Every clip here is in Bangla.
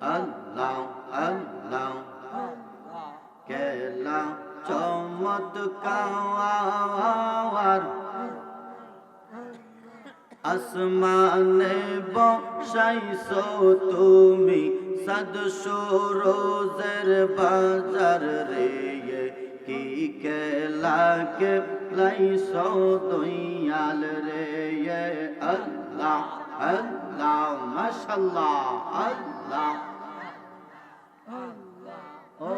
আল্লাহ আল্লাহ কেলা চমৎকার আসমানে বসাইছো তুমি সদসো রোজের বাজার রে কি কেলাকে লাইছো দয়াল রে আল্লাহ আল্লাহ মাশাল্লাহ আল্লাহ। ও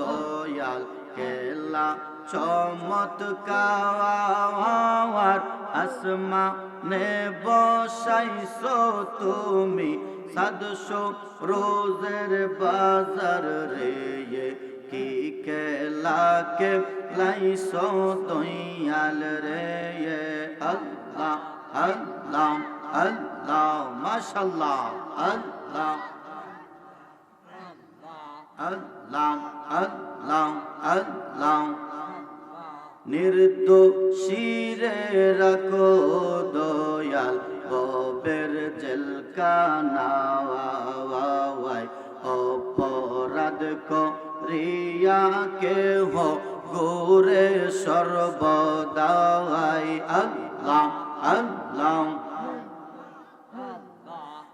দয়াল কেলা, চমৎকার আসমা নে বসাইছো তুমি। সাদশো রোজের বাজার রে কি কেলাকে লাইছো দয়াল রে আল্লাহ আল্লাহ। মাশাল্লাহ আল্লাহ। আল্লাহ আল্লাহ আল্লাহ। নির্দোষীরে রাখো দয়াল কবের জেলকানাওয়াই অপরাধ করিয়া কেহ গোরে সর্বদাই আল্লাহ আল্লাহ।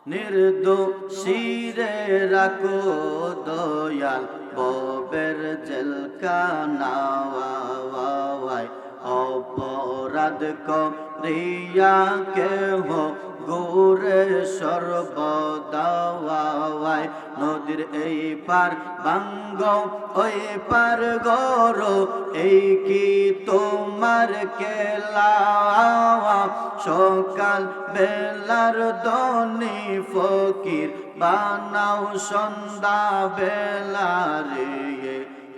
নির্দোষীরে রাখো দয়াল ববের জেলকানাওয়াই অপরাধ করিয়া কেহ গোরে সর্বদাওয়াই নদীর এই পার বাঙ্গ, ওই পার গর, এই কি তোমার কেলা? সকাল বেলার দনি ফকির, বানাও সন্ধ্যা বেলা রে।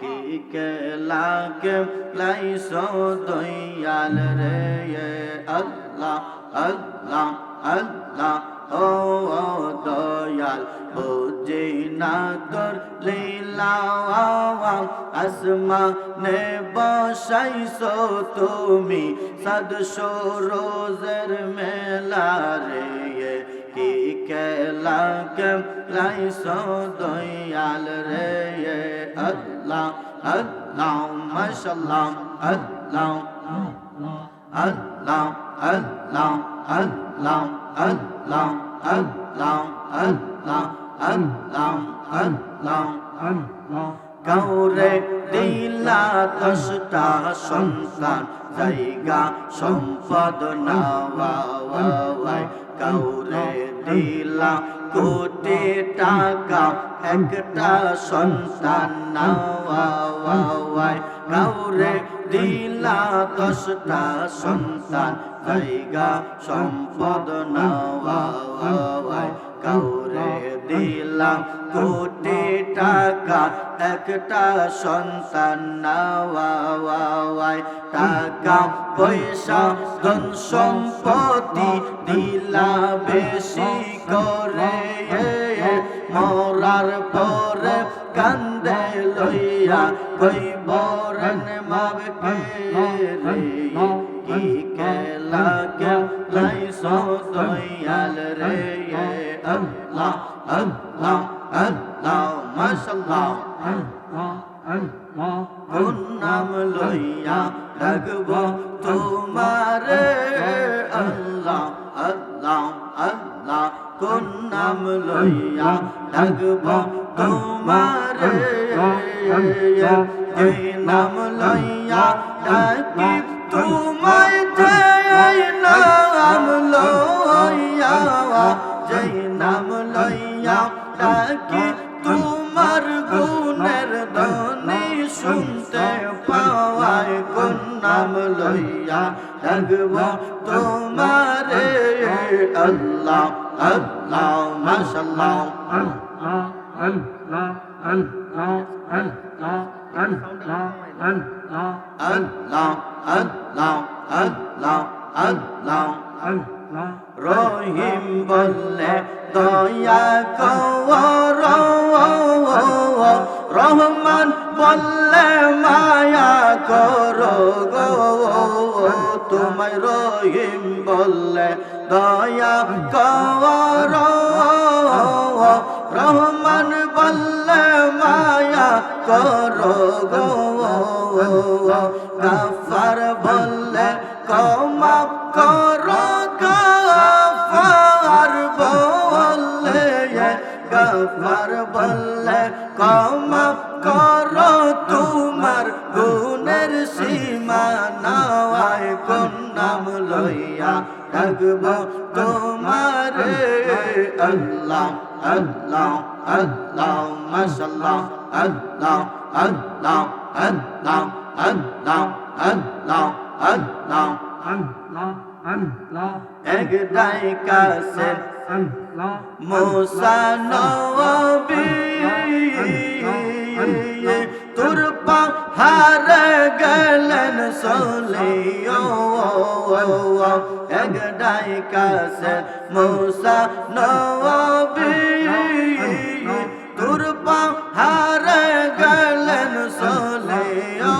কি কেলা লাইস রে? আল্লাহ আল্লাহ। আল্লাহ ও দয়াল, বুঝি না তোর লীলা আসমা নে বসাইছো তুমি? সদশো রোজের মেলা রে কি কেলা কে লাইছো দয়াল রে? আল্লাহ আল্লাহ মাশাল্লাহ আল্লাহ আল্লাহ আল্লাহ আল্লাহ লাম আন লাম আন লাম আন লাম আন লাম আন লাম আন লাম কাউরে দিলা দশটা সন্তান, জায়গা, সম্পদ নাওয়াই কাউরে দিলা কোটি টাকা, একটা সন্তান নাওয়াই কাউরে দিলা দশটা সন্তান জায়গা সম্পদ নাওয়াই কাউরে দিলাম কোটি টাকা, একটা সন্তান নাওয়াই টাকা, পয়সা, ধন সম্পত্তি দিলা বেশি করে। মরার পরে কান্দে লইয়া কই বরন মাবকে রে? কি কেলা কে লাইস দয়াল রে আল্লাহ আল্লাহ আল্লাহ মাশাল্লাহ কোন নাম লইয়া ডাকব তোমারে আল্লাহ আল্লাহ আল্লাহ কোন নাম লইয়া ডাকব তোমারে নাম লইয়া ডাকি তোমায় জয় নাম লইয়া, জয় নাম লইয়া ডাকি তোমার গুণের ধ্বনি শুনতে পাওয়ায়, কোন নাম লইয়া ডাকব তোমারে? আল্লাহ আল্লাহ মাশাল্লাহ আল্লাহ আল্লাহ। আল্লাহ আল্লাহ রহিম বললে দয়া কর রহমান বললে মায়া করো গো তোমায় রহিম বললে দয়া কর রহমান করো গো গাফার বললে কমা করো গাফার বললে গাফার বললে কমা করো তোমার গুণের সীমা নাওয়ায় কোন নাম লইয়া ডাকব তোমারে। আল্লাহ আল্লাহ আল্লাহ, মাশাল্লাহ। আল্লাহ আল্লাহ আল্লাহ আল্লাহ আল্লাহ আল্লাহ এক ডাইকাছে মোসা নবী তোর পাহাড় গেলেন সলিও এক ডাইকাছে মোসা নবী পাহাড় গেলেন সলিও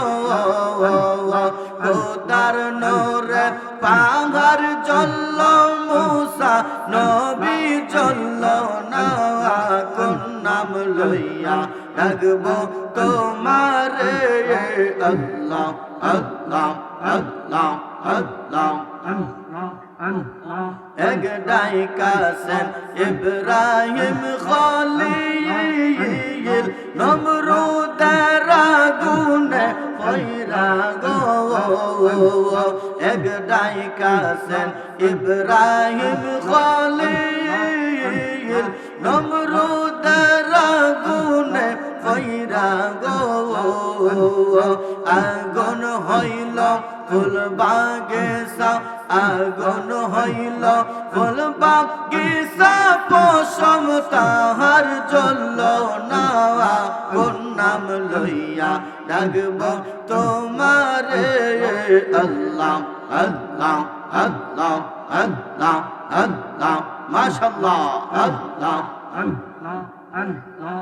খোদার নোরে পাহাড় জল্ল মুসা নবী জল্ল না কোন নাম লইয়া ডাকব তোমারে আল্লাহ আল্লাহ ইব্রাহিম খলিল নমরুদের আগুনে ফইরা গো। এক ডাইকাসেন ইব্রাহিম খলিল নমরুদের ফইরা গো, আগুন হইল, ফুল বাগেসা আগুন হইল, ফুল বাগেসা পশম তাহার জল না কোন নাম লইয়া ডাকব তোমারে, আল্লাহ আল্লাহ আল্লাহ আল্লাহ আল্লাহ মাশাল্লাহ আল্লাহ।